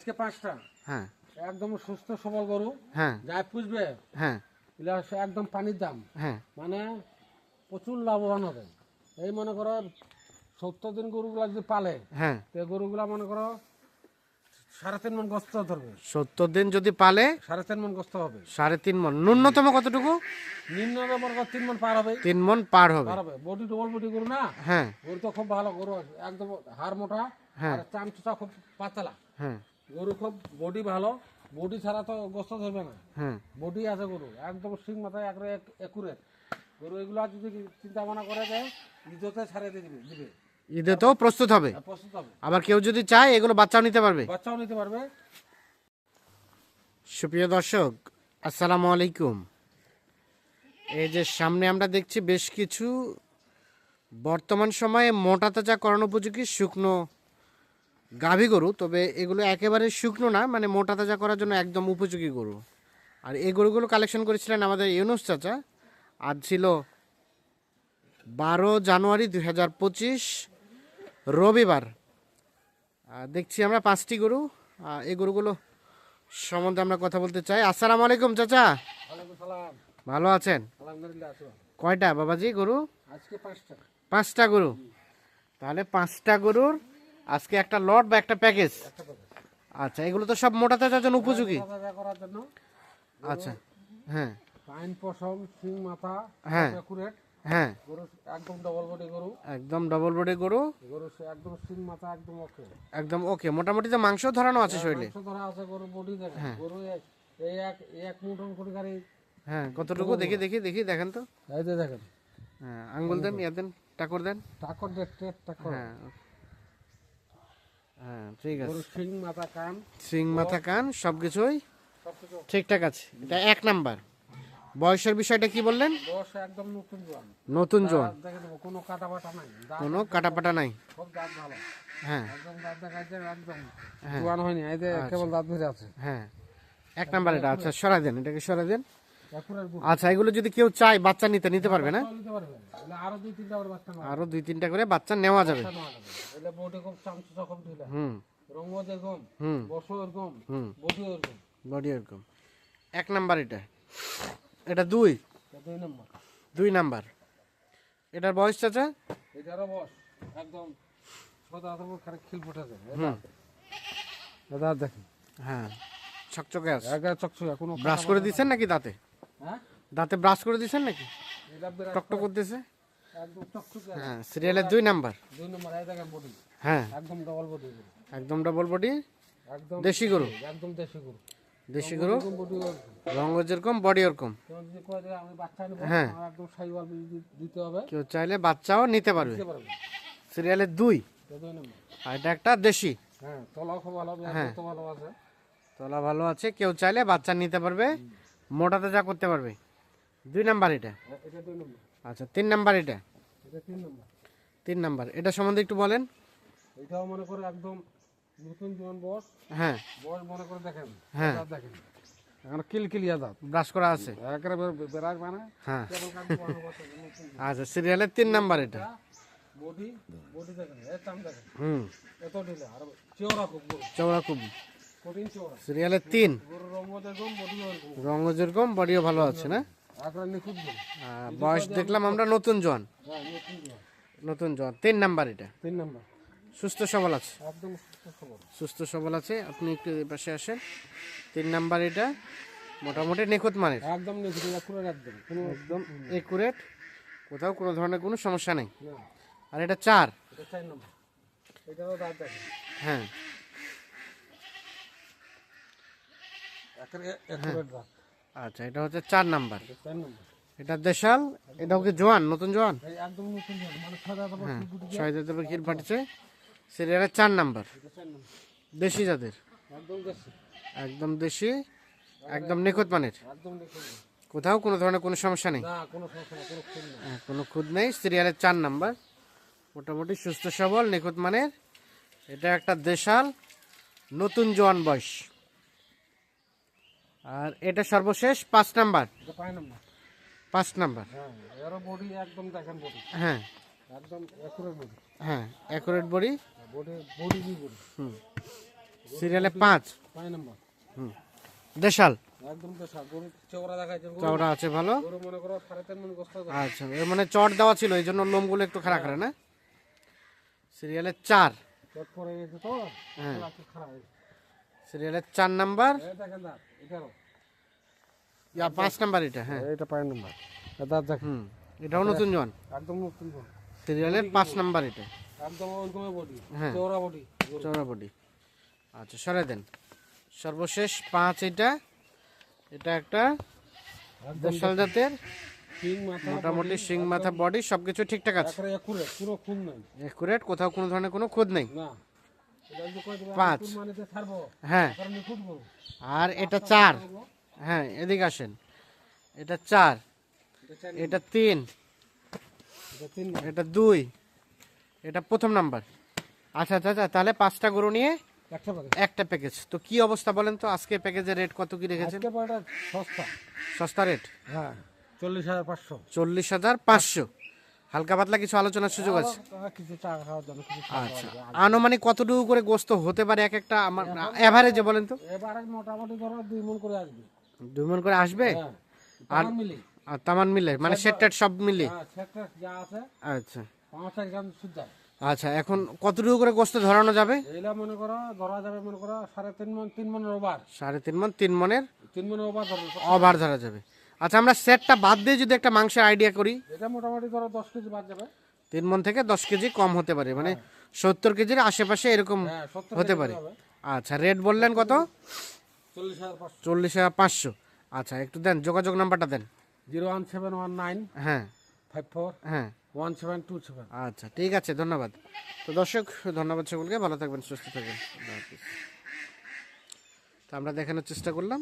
আজকে পাঁচটা। হ্যাঁ। একদম সুস্থ সবল গরু। হ্যাঁ। যাই পুষবে হ্যাঁ। একদম পানির দাম। হ্যাঁ। মানে প্রচুর লাভবান হবে। এই মনে করো সত্তর দিন গরুগুলা যদি পালে হ্যাঁ। তো গরুগুলা মনে করো সাড়ে তিন মন গস্ত ধরবে। সত্তর দিন যদি পালে সাড়ে তিন মন গস্ত হবে। সাড়ে তিন মন। ন্যূনতম কতটুকু? নিম্ন মনে করো তিন মন পার হবে। তিন মন পার হবে। পার হবে। বডি ডবল বডি গরু না? হ্যাঁ। গরু তো খুব ভালো গরু একদম হাড় মোটা হ্যাঁ। চামচটা খুব পাতলা। হ্যাঁ। গরু খুব বডি ভালো বডি ছাড়া তো গোস্ত ধরবে না। হ্যাঁ। বডি আছে গরু একদম সিং মাথায় একরে একুরে গরু এগুলো যদি চিন্তা ভাবনা করে দেয় ইজতে ছাড়ে দিয়ে দিবে দিবে। ঈদে তো প্রস্তুত হবে। প্রস্তুত হবে। আবার কেউ যদি চায় এগুলো বাচ্চাও নিতে পারবে। বাচ্চাও নিতে পারবে। সুপ্রিয় দর্শক আসসালামু আলাইকুম। এই যে সামনে আমরা দেখছি বেশ কিছু বর্তমান সময়ে মোটা তাজা করণ উপযোগী শুকনো গাভী গরু তবে এগুলো একেবারে শুকনো না মানে মোটা তাজা করার জন্য একদম উপযোগী গরু। আর এই গরুগুলো কালেকশন করেছিলেন আমাদের ইউনুস চাচা। আজ ছিল বারো জানুয়ারি দুই হাজার পঁচিশ রবিবার। দেখছি আমরা পাঁচটি গরু। এই গরুগুলো সম্বন্ধে আমরা কথা বলতে চাই। আসসালামু আলাইকুম চাচা। ভালো আছেন? কয়টা বাবাজি গরু? পাঁচটা। পাঁচটা গরু। তাহলে পাঁচটা গরুর আজকে একটা লট বা একটা প্যাকেজ? আচ্ছা এগুলো তো সব মোটা তাজার জন্য উপযোগী। করার জন্য। আচ্ছা হ্যাঁ। পাইন পশম সিং মাথা হ্যাঁ। হ্যাঁ। গরু একদম ডবল বডি গরু। একদম ডবল বডি গরু। গরু একদম সিং মাথা একদম ওকে একদম ওকে মোটামুটি যে মাংস ধরানো আছে শরীরে? মাংস ধরা আছে গরু বডি দেখে গরু এই- এক এক মুঠন করে গাড়ি। হ্যাঁ কতটুকু? দেখি দেখি দেখি দেখেন তো। এই যে দেখেন। হ্যাঁ আঙ্গুল দেন ইয়া দেন টাকর দেন। টাকর দেখতে টাকর। হ্যাঁ হ্যাঁ ঠিক আছে। সিং মাথা কান। সিং মাথা কান সব কিছুই ঠিকঠাক আছে। এটা এক নাম্বার। বয়সের বিষয়টা কি বললেন? একদম নতুন জোয়ান। জোয়ান। কোনো কাটা নাই। কোনো কাটাপাটা নাই। সব দাঁত ভালো। হ্যাঁ। একদম দাঁত দেখাচ্ছে একদম হ্যাঁ। জোয়ান হয়নি। এই যে কেবল দাঁত ধরে আছে। হ্যাঁ। এক নাম্বার এটা। আচ্ছা সরাই দেন এটাকে সরাই দেন। আচ্ছা এগুলো যদি কেউ চায় বাচ্চা নিতে নিতে পারবে না? আরও দুই তিনটা করে বাচ্চা নেওয়া যাবে। এগুলো বডি খুব চামচা চকম ঢিলা হুম। রঙ হুম। বসো এরকম হুম। বডি এরকম বডি এরকম এক নাম্বার এটা। এটা দুই। দুই নম্বর দুই নাম্বার এটার বয়স চাচা? এটারও বস একদম মধ্যে খানিক খিল ফুটেছে দাদা দেখেন হ্যাঁ। ছকচকে আছে। একা চকচকে কোনো ব্রাশ করে দিচ্ছেন নাকি দাঁতে? হ্যাঁ দাঁতে ব্রাশ করে দিচ্ছেন নাকি? টকটক করতেছে চকচকে হ্যাঁ সিরিয়ালের দুই নাম্বার। দুই নম্বর এই দেখেন বডি হ্যাঁ। একদম ডবল বডি একদম ডবল বডি একদম দেশি গরু? একদম দেশি গরু। দেশি গরু? যেরকম বডি ওরকম হ্যাঁ। কেউ চাইলে বাচ্চাও নিতে পারবে। সিরিয়ালের দুই? আর এটা একটা দেশি? হ্যাঁ হ্যাঁ। তলা ভালো আছে কেউ চাইলে বাচ্চা নিতে পারবে মোটাতে যা করতে পারবে। দুই নাম্বার এটা? আচ্ছা তিন নাম্বার এটা? এটা তিন নম্বর। তিন নাম্বার। এটা সম্বন্ধে একটু বলেন। এটাও মনে করে একদম নতুন জীবন বস। হ্যাঁ। বয়স মনে করে দেখেন। হ্যাঁ। দেখেন। এখন দাঁত ব্রাশ করা আছে। একেবারে মানে হ্যাঁ। আচ্ছা সিরিয়ালের তিন নাম্বার এটা। বডি বডি দেখেন এ দেখেন। হুম। এত ঢিলে আর চেওড়া খুব গরু খুব সিরিয়ালের তিন। রঙ রঙ যেরকম বডিও ভালো আছে না? বয়স দেখলাম আমরা নতুন হ্যাঁ নতুন জীবন নতুন জোয়ান তিন নাম্বার এটা। তিন নম্বর। সুস্থ সবল আছে। একদম সুস্থ সবল। আছে। আপনি একটু পাশে আসেন। তিন নাম্বার এটা। মোটামুটি নিখুঁত মানের। একদম নিখুঁত একদম। একুরেট। কোথাও কোনো ধরনের কোনো সমস্যা নেই। আর এটা চার। হ্যাঁ। আচ্ছা এটা হচ্ছে চার নাম্বার। এটা এটা দেশাল এটাও কি জোয়ান নতুন জোয়ান? ছয় জাতের কিল ফাটছে। সিরিয়ালের চার নাম্বার। এটা চার নম্বর। দেশি জাতের। একদম দেশি। একদম নিখুঁত মানের। কোথাও কোনো ধরনের কোনো সমস্যা নেই। কোনো না হ্যাঁ, কোনো খুদ নেই। সিরিয়ালের চার নাম্বার। মোটামুটি সুস্থ সবল নিখুঁত মানের। এটা একটা দেশাল নতুন জোয়ান বয়স। আর এটা সর্বশেষ পাঁচ নাম্বার। পাঁচ নাম্বার। হ্যাঁ বডি একদম দেখেন বডি। হ্যাঁ। একদম একুরের বডি। হ্যাঁ accurate body. Body body body? হুম। সিরিয়ালে পাঁচ। পাঁচ নম্বর। হুম। দেশাল। একদম গরু চওড়া আছে ভালো। গরু মনে করো মন গোস্ত আচ্ছা এর মানে চট দেওয়া ছিল এই জন্য লোমগুলো একটু করে না? সিরিয়ালের চার। পেট পরে গেছে তো হ্যাঁ। চার নাম্বার। দেখেন ইয়া পাঁচ নাম্বার এটা হ্যাঁ। এইটা পাঁচ নম্বর। দাঁত দেখেন হুম এটাও নতুন জন একদম নতুন গরু। সিরিয়ালের পাঁচ নাম্বার এটা। একদম ওইরকমের বডি হ্যাঁ। চওড়া বডি। চৌরাবডি আচ্ছা সরে দেন। সর্বশেষ পাঁচ এটা। এটা একটা দেশাল জাতের সিং মাথা মোটামুটি শিং মাথা বডি। সবকিছু ঠিকঠাক আছে। একবারে একুরে পুরো খুন নাই। একুরেট কোথাও কোনো ধরনের কোনো খোঁজ নেই। না। এটা পাঁচ। হ্যাঁ। আর এটা চার। হ্যাঁ এদিকে আসেন। এটা চার। এটা তিন। এটা তিন এটা দুই। এটা প্রথম নাম্বার। আচ্ছা আচ্ছা আচ্ছা তাহলে পাঁচটা গরু নিয়ে একটা প্যাকেজ তো কি অবস্থা বলেন তো? আজকে প্যাকেজের রেট কত কি রেখেছেন? সস্তা। সস্তা রেট হ্যাঁ চল্লিশ হাজার পাঁচশো। চল্লিশ হাজার পাঁচশো। হালকা পাতলা কিছু আলোচনার সুযোগ আছে? কিছু চা খাওয়ার জন্য কিছু আচ্ছা। আনুমানিক কতটুকু করে গোস্ত হতে পারে এক একটা আমার এভারেজে বলেন তো। মোটামুটি ধরো দুই মন করে আসবে। দুই মন করে আসবে? হ্যাঁ। আর মিলি। আর তামান মিলে মানে সেট টেট সব মিলে? হ্যাঁ যা আছে আচ্ছা। পাঁচ এক গ্রাম আচ্ছা এখন কতটুকু করে গোস্ত ধরানো যাবে? এইলা মনে করো ধরা যাবে মনে করো সাড়ে তিন মন তিন মনের ওভার। সাড়ে তিন মন তিন মনের তিন মনের ওভার ধরো ওভার ধরা যাবে। আচ্ছা আমরা সেটটা বাদ দিয়ে যদি একটা মাংসের আইডিয়া করি। এটা মোটামুটি ধরো দশ কেজি বাদ যাবে। তিন মন থেকে দশ কেজি কম হতে পারে মানে সত্তর কেজির আশেপাশে এরকম হ্যাঁ হতে পারে। আচ্ছা রেট বললেন কত? চল্লিশ হাজার পাঁচশো। আচ্ছা একটু দেন যোগাযোগ নাম্বারটা দেন। Zero one seven one nine হ্যাঁ। ফাইভ ফোর হ্যাঁ। One seven two seven. আচ্ছা ঠিক আছে ধন্যবাদ। তো দর্শক ধন্যবাদ সকলকে ভালো থাকবেন সুস্থ থাকবেন। তো আমরা দেখানোর চেষ্টা করলাম।